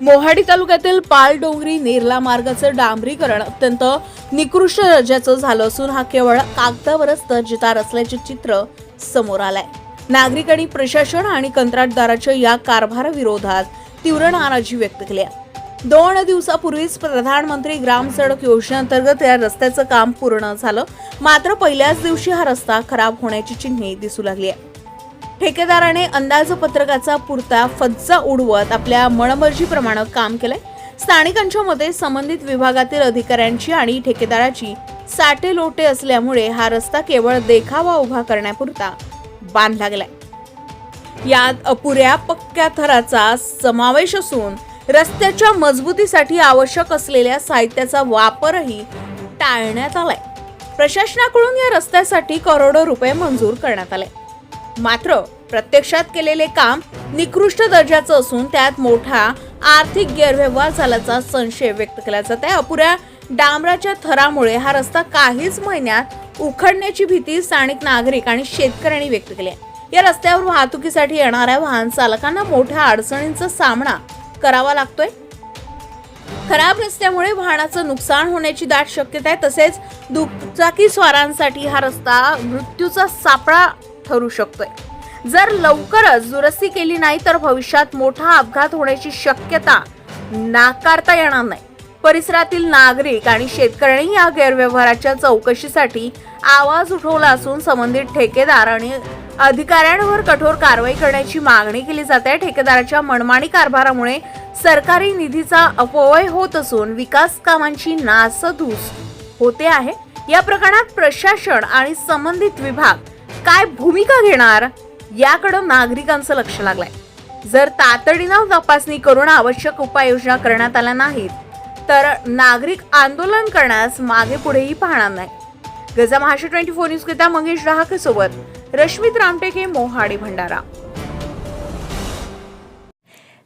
मोहाडी तालुक्यातील पालडोंगरी नेरला मार्गाचं डांबरीकरण अत्यंत निकृष्ट दर्जाचं झालं असून हा केवळ कागदावरच दर्जेदार असल्याचे चित्र समोर आलंय. नागरिक आणि प्रशासन आणि कंत्राटदाराच्या या कारभाराविरोधात तीव्र नाराजी व्यक्त केली आहे. दोन दिवसापूर्वीच प्रधानमंत्री ग्राम सडक योजनेअंतर्गत या रस्त्याचं काम पूर्ण झालं. मात्र पहिल्याच दिवशी हा रस्ता खराब होण्याची चिन्हे दिसू लागली आहे ठेकेदाराने अंदाजपत्रकाचा पुरता फज्जा उडवत आपल्या मनमर्जीप्रमाणे काम केलंय. स्थानिकांच्या मते संबंधित विभागातील अधिकाऱ्यांची आणि ठेकेदाराची साठे लोटे असल्यामुळे हा रस्ता केवळ देखावा उभा करण्यापुरता बांधला गेलाय यात अपुऱ्या पक्क्या थराचा समावेश असून रस्त्याच्या मजबूतीसाठी आवश्यक असलेल्या साहित्याचा वापरही टाळण्यात आलाय. प्रशासनाकडून या रस्त्यासाठी करोडो रुपये मंजूर करण्यात आले. मात्र प्रत्यक्षात केलेले काम निकृष्ट दर्जाचं असून त्यात मोठा आर्थिक गैरव्यवहार झाल्याचा संशय व्यक्त केला जात आहे अपुऱ्या डांबराच्या थरामुळे हा रस्ता काहीच महिन्यात उखडण्याची भीती स्थानिक नागरिक आणि शेतकऱ्यांनी व्यक्त केली. आहे या रस्त्यावर वाहतुकीसाठी येणाऱ्या वाहन चालकांना मोठ्या अडचणींचा सामना करावा लागतोय. खराब रस्त्यामुळे वाहनाचं नुकसान होण्याची दाट शक्यता आहे तसेच दुचाकी स्वारांसाठी हा रस्ता मृत्यूचा सापळा ठरू शकतोय. जर लवकरच दुरुस्ती केली नाही तर भविष्यात मोठा अपघात होण्याची शक्यता नाकारता येणार नाही. परिसरातील नागरिक आणि शेतकऱ्यांनी या गैरव्यवहाराच्या चौकशीसाठी आवाज उठवला असून संबंधित ठेकेदार आणि अधिकाऱ्यांवर कठोर कारवाई करण्याची मागणी केली जाते. आहे ठेकेदाराच्या मनमानी कारभारामुळे सरकारी निधीचा अपव्यय होत असून विकास कामांची नासधूस होते आहे. या प्रकरणात प्रशासन आणि संबंधित विभाग काय भूमिका घेणार याकडं नागरिकांचं लक्ष लागलंय. जर तातडीनं तपासणी करून आवश्यक उपाययोजना करण्यात आल्या नाहीत तर नागरिक आंदोलन करण्यास मागे पुढेही पाहणार नाही. गजा महाराष्ट्र ट्वेंटी फोर न्यूज करिता मंगेश राहके सोबत रश्मित रामटेके मोहाडी भंडारा.